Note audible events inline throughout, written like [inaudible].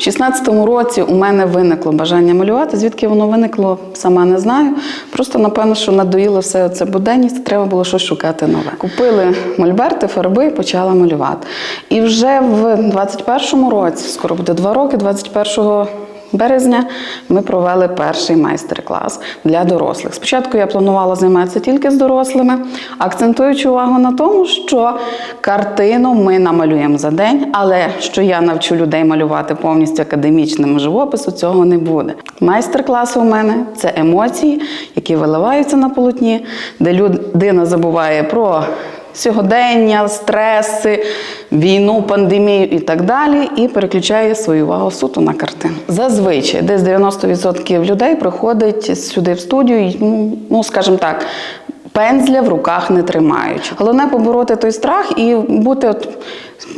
В 16-му році у мене виникло бажання малювати. Звідки воно виникло, сама не знаю. Просто напевно, що надоїло все це буденність, треба було щось шукати нове. Купили мольберти, фарби і почала малювати. І вже в 21-му році, скоро буде два роки, 21 березня ми провели перший майстер-клас для дорослих. Спочатку я планувала займатися тільки з дорослими, акцентуючи увагу на тому, що картину ми намалюємо за день, але що я навчу людей малювати повністю академічним живопису, цього не буде. Майстер-класи у мене це емоції, які виливаються на полотні, де людина забуває про сьогодення, стреси, війну, пандемію і так далі, і переключає свою увагу суто на картину. Зазвичай десь 90% людей приходить сюди в студію, ну скажімо так. Пензля в руках не тримаючи. Головне побороти той страх і бути от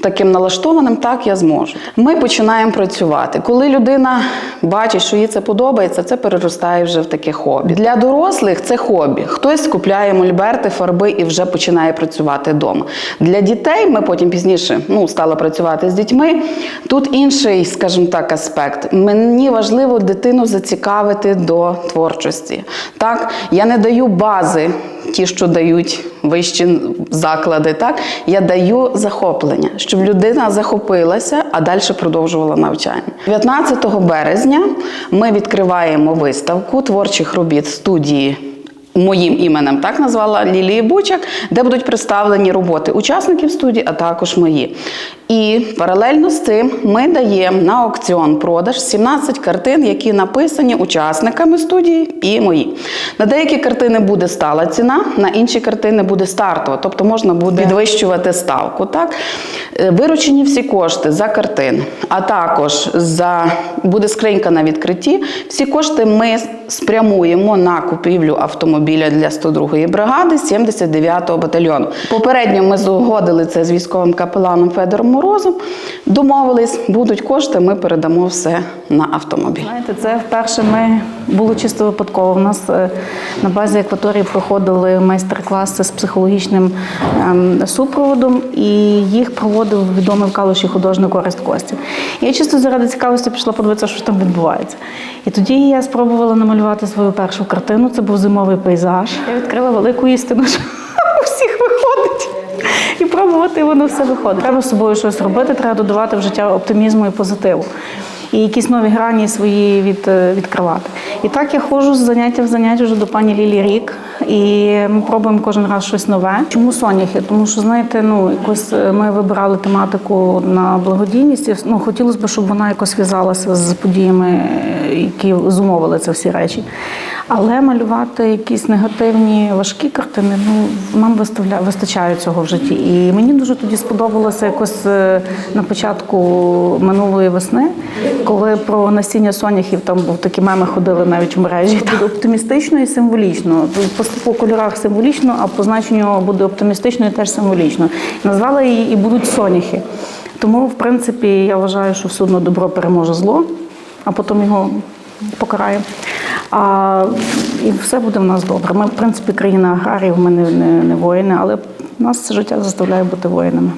таким налаштованим, так я зможу. Ми починаємо працювати. Коли людина бачить, що їй це подобається, це переростає вже в таке хобі. Для дорослих це хобі. Хтось купляє мольберти, фарби і вже починає працювати вдома. Для дітей ми потім пізніше ну, стали працювати з дітьми. Тут інший, скажімо так, аспект. Мені важливо дитину зацікавити до творчості. Так, я не даю бази, ті, що дають вищі заклади. Так, я даю захоплення, щоб людина захопилася, а далі продовжувала навчання. 19 березня ми відкриваємо виставку творчих робіт студії. Моїм іменем так назвала Лілії Бучак, де будуть представлені роботи учасників студії, а також мої. І паралельно з цим ми даємо на аукціон продаж 17 картин, які написані учасниками студії і мої. На деякі картини буде стала ціна, на інші картини буде стартова, тобто можна буде підвищувати ставку. Так? Е, Виручені всі кошти за картин, а також за буде скринька на відкритті. Всі кошти ми спрямуємо на купівлю автомобіля для 102-ї бригади 79-го батальйону. Попередньо ми згодили це з військовим капеланом Федором Морозом. Домовились, будуть кошти, ми передамо все на автомобіль. Знаєте, це вперше ми було чисто випадково. У нас е, на базі акваторії проходили майстер-класи з психологічним ем, супроводом, і їх проводив відомий в Калуші художник Орест Костя. Я чисто заради цікавості пішла подивитися, що там відбувається. І тоді я спробувала намалювати свою першу картину. Це був зимовий пейзаж. Я відкрила велику істину, що [laughs] у всіх виходить. І пробувати воно все виходить. Треба з собою щось робити, треба додавати в життя оптимізму і позитиву. І якісь нові грані свої від, е, відкривати. І так я ходжу з заняття в заняття вже до пані Лілі рік, і ми пробуємо кожен раз щось нове. Чому соняхи? Тому що, знаєте, ну якось е, ми вибирали тематику на благодійність. Ну, хотілося б, щоб вона якось в'язалася з подіями, е, які зумовили це всі речі. Але малювати якісь негативні важкі картини, ну нам виставля... вистачає цього в житті. І мені дуже тоді сподобалося якось на початку минулої весни, коли про насіння соняхів там був такі меми ходили навіть в мережі. Буде оптимістично і символічно. По, кольорах символічно, а по значенню буде оптимістично і теж символічно. Назвала її і будуть соняхи. Тому, в принципі, я вважаю, що все одно добро переможе зло, а потім його покарає. А, і все буде в нас добре. Ми, в принципі, країна аграріїв, ми не, не, не воїни, але нас життя заставляє бути воїнами.